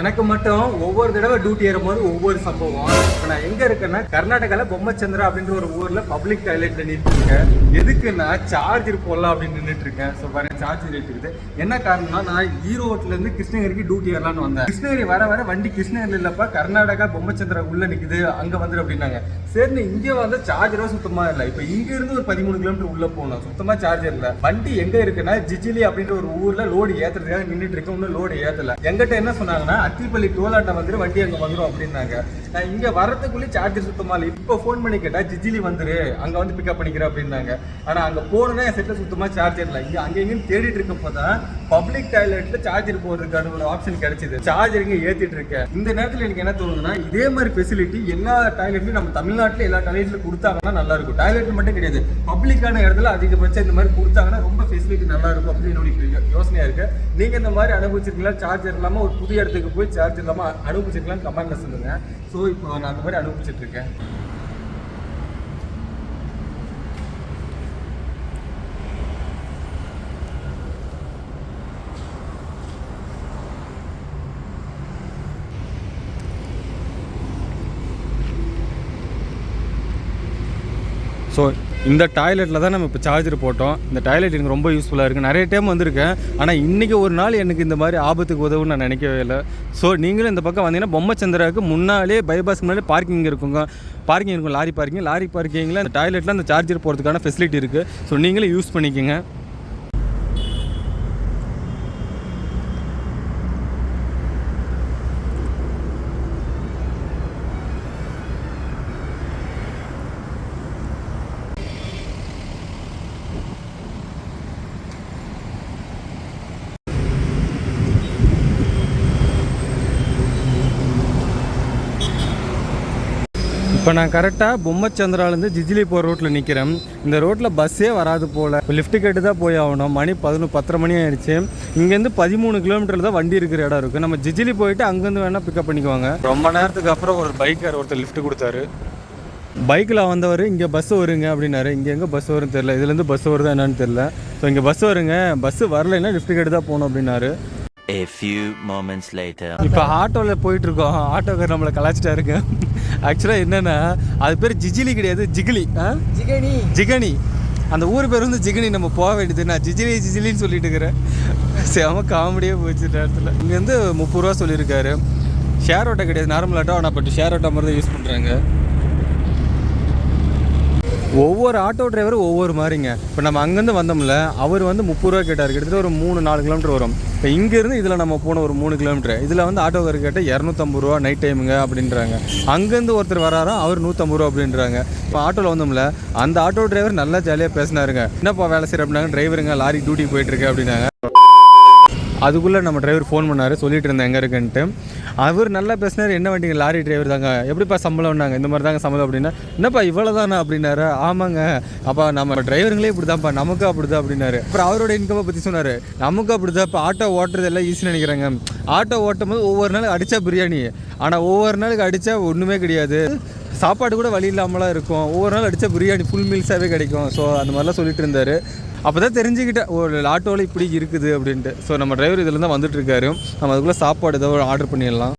எனக்கு மட்டும் ஒவ்வொரு தடவை டியூட்டி ஏறும்போது ஒவ்வொரு சம்பவம். இப்போ நான் எங்க இருக்கேன்னா கர்நாடகால பொம்மச்சந்திரா அப்படின்ற ஒரு ஊர்ல பப்ளிக் டாய்லெட்ல நின்று இருக்கேன். எதுக்குன்னா சார்ஜர் போடலாம் அப்படின்னு நின்றுட்டு இருக்கேன். ஸோ பாருங்க சார்ஜர் இருக்குது என்ன காரணம்னா நான் ஈரோட்ல இருந்து கிருஷ்ணகிரிக்கு டியூட்டி ஏறலாம்னு வந்தேன். கிருஷ்ணகிரி வர வர வண்டி கிருஷ்ணகிரி இல்லப்பா கர்நாடகா பொம்மச்சந்திரா உள்ள நிக்குது அங்க வந்துரு அப்படின்னாங்க. சரி இங்க வந்து சார்ஜரோ சுத்தமா இல்லை. இப்போ இங்க இருந்து ஒரு பதிமூணு கிலோமீட்டர் உள்ள போகணும். சுத்தமா சார்ஜர் இல்லை. வண்டி எங்க இருக்குன்னா ஜிஜிலி அப்படின்ற ஒரு ஊர்ல லோடு ஏத்துறதுக்காக நின்றுட்டு இருக்கேன். இன்னும் லோடு ஏத்தல. எங்கிட்ட என்ன சொன்னாங்கன்னா அத்திப்பள்ளி டோலாட்டை வந்துரு வண்டி அங்கே வந்துரும் அப்படின்னாங்க. நான் இங்கே வரதுக்குள்ளே சார்ஜர் சுத்தமாக இல்லை. இப்போ ஃபோன் பண்ணி கேட்டால் ஜிஜிலி வந்துரு அங்கே வந்து பிக்கப் பண்ணிக்கிறேன் அப்படின்னாங்க. ஆனால் அங்கே போனோன்னா என் செட்டில் சுத்தமாக சார்ஜர் இல்லை. இங்கே அங்கே இங்கேயும் தேடிட்டு இருக்கப்போ தான் பப்ளிக் டாய்லெட்டில் சார்ஜர் போடுறதுக்கான ஒரு ஆப்ஷன் கிடைச்சிது. சார்ஜர் இங்கே ஏற்றிட்டு இருக்கேன். இந்த நேரத்தில் எனக்கு என்ன தோணுதுன்னா இதே மாதிரி ஃபெசிலிட்டி எல்லா டாய்லெட்லையும் நம்ம தமிழ்நாட்டில் எல்லா டாய்லெட்லையும் கொடுத்தாங்கன்னா நல்லா இருக்கும். டாய்லெட் மட்டும் கிடையாது. பப்ளிக்கான இடத்துல அதிகபட்சம் இந்த மாதிரி கொடுத்தாங்கன்னா ரொம்ப ஃபெசிலிட்டி நல்லா இருக்கும் அப்படின்னு என்னுடைய யோசனையாக இருக்குது நீங்கள் இந்த மாதிரி அனுபவிச்சிருக்கீங்களா? சார்ஜர் இல்லாமல் ஒரு புது இடத்துக்கு போய் சார்ஜ் இல்லாமல் அனுப்பிச்சிருக்கலாம் கமெண்ட்ல சொல்லுங்க. ஸோ இப்போ நான் அந்த மாதிரி அனுபவிச்சிட்டு இருக்கேன். ஸோ இந்த டாய்லெட்டில் தான் நம்ம இப்போ சார்ஜர் போட்டோம். இந்த டாய்லெட் எனக்கு ரொம்ப யூஸ்ஃபுல்லாக இருக்குது நிறைய டைம் வந்திருக்கேன். ஆனால் இன்றைக்கி ஒரு நாள் எனக்கு இந்த மாதிரி ஆபத்துக்கு உதவுன்னு நான் நினைக்கவே இல்லை. ஸோ நீங்களும் இந்த பக்கம் வந்தீங்கன்னா பொம்மச்சந்திராவுக்கு முன்னாலே பைபாஸ் முன்னாலே பார்க்கிங் இருக்குங்க. பார்க்கிங் இருக்கும் லாரி பார்க்கிங் லாரி பார்க்கிங்கில் அந்த டாய்லெட்டில் அந்த சார்ஜர் போகிறதுக்கான ஃபெசிலிட்டி இருக்குது ஸோ நீங்களும் யூஸ் பண்ணிக்கோங்க. இப்போ நான் கரெக்டாக பொம்மச்சந்திராலேருந்து ஜிஜிலி போகிற ரோட்டில் நிற்கிறேன் இந்த ரோட்டில் பஸ்ஸே வராது போல். லிஃப்ட் கேட்டு தான் போய் ஆகணும். மணி பதினொன்று பத்தரை மணி ஆயிடுச்சு. இங்கேருந்து பதிமூணு கிலோமீட்டர் தான் வண்டி இருக்கிற இடம் இருக்குது நம்ம ஜிஜிலி போயிட்டு அங்கேருந்து வேணால் பிக்கப் பண்ணிக்குவாங்க. ரொம்ப நேரத்துக்கு அப்புறம் ஒரு பைக்கார் ஒருத்தர் லிஃப்ட் கொடுத்தாரு. பைக்கில் வந்தவர் இங்கே பஸ் வருங்க அப்படின்னாரு. இங்கே எங்கே பஸ் வரும்னு தெரில இதுலேருந்து பஸ் வருதா என்னன்னு தெரில ஸோ இங்கே பஸ் வருங்க. பஸ் வரலைன்னா லிஃப்ட் கேட்டு தான் போகணும் அப்படின்னாரு. A few moments later. இப்போ ஆட்டோவில் போயிட்டு இருக்கோம் ஆட்டோக்கார் நம்மளை கலாச்சிட்டாருங்க ஆக்சுவலாக என்னென்னா அது பேர் ஜிஜிலி கிடையாது ஜிகிலி. ஆ? ஜிகனி. ஜிகனி. அந்த ஊர் பேர் வந்து ஜிகனி. நம்ம போக வேண்டியது நான் ஜிஜிலி ஜிஜிலின்னு சொல்லிட்டு இருக்கிறேன் செம காமெடியாக போச்சு இடத்துல. இங்கேருந்து முப்பது ரூபா சொல்லியிருக்காரு. ஷேர் ஆட்டோ கிடையாது. நார்மல் ஆட்டோ ஆனால் பட் ஷேர் ஆட்டோ மாதிரி தான் யூஸ் பண்ணுறாங்க ஒவ்வொரு ஆட்டோ டிரைவரும் ஒவ்வொரு மாதிரிங்க. இப்போ நம்ம அங்கேருந்து வந்தோம்ல அவர் வந்து முப்பது ரூபா கேட்டார். கிட்டத்தட்ட ஒரு மூணு நாலு கிலோமீட்டர் வரும். இப்போ இங்கேருந்து இதில் நம்ம போன ஒரு மூணு கிலோமீட்டர். இதில் வந்து ஆட்டோக்கார் கேட்டால் இரநூத்தம்பது ரூபா நைட் டைமுங்க அப்படின்றாங்க. அங்கேருந்து ஒருத்தர் வராரோ அவர் நூற்றம்பது ரூபா அப்படின்றாங்க. இப்போ ஆட்டோவில் வந்தோம்ல அந்த ஆட்டோ டிரைவர் நல்லா ஜாலியாக பேசினாருங்க. என்னப்பா வேலை செய்கிற அப்படின்னாங்க. டிரைவருங்க லாரி டியூட்டி போயிட்டுருக்கு அப்படின்னாங்க. அதுக்குள்ளே நம்ம டிரைவர் ஃபோன் பண்ணார். சொல்லிட்டு இருந்தேன் எங்கே இருக்குன்ட்டு. அவர் நல்லா பேசினார் என்ன வண்டிங்க லாரி டிரைவர் தாங்க. எப்படிப்பா சம்பளம்னாங்க? இந்த மாதிரி தாங்க சம்பளம் அப்படின்னா என்னப்பா இவ்வளோ தானே அப்படின்னாரு. ஆமாங்க. அப்போ நம்ம டிரைவருங்களே இப்படி தான்ப்பா நமக்கு அப்படி தான் அப்படின்னாரு. அப்புறம் அவரோட இன்கமை பற்றி சொன்னார். நமக்கு அப்படி தான் இப்போ ஆட்டோ ஓட்டுறது எல்லாம் ஈஸின்னு நினைக்கிறாங்க. ஆட்டோ ஓட்டும் போது ஒவ்வொரு நாளுக்கு அடித்தா பிரியாணி. ஆனால் ஒவ்வொரு நாளுக்கு அடித்தா ஒன்றுமே கிடையாது. சாப்பாடு கூட வழி இல்லாமலாம் இருக்கும். ஒவ்வொரு நாள் அடித்தா பிரியாணி ஃபுல் மீல்ஸாகவே கிடைக்கும். ஸோ அந்த மாதிரிலாம் சொல்லிட்டு இருந்தார். அப்போ தான் தெரிஞ்சுக்கிட்டேன் ஒரு ஆட்டோவில் இப்படி இருக்குது அப்படின்ட்டு. ஸோ நம்ம டிரைவர் இதில் தான் வந்துட்டுருக்காரு நம்ம அதுக்குள்ளே சாப்பாடு ஏதோ ஆர்டர் பண்ணிடலாம்.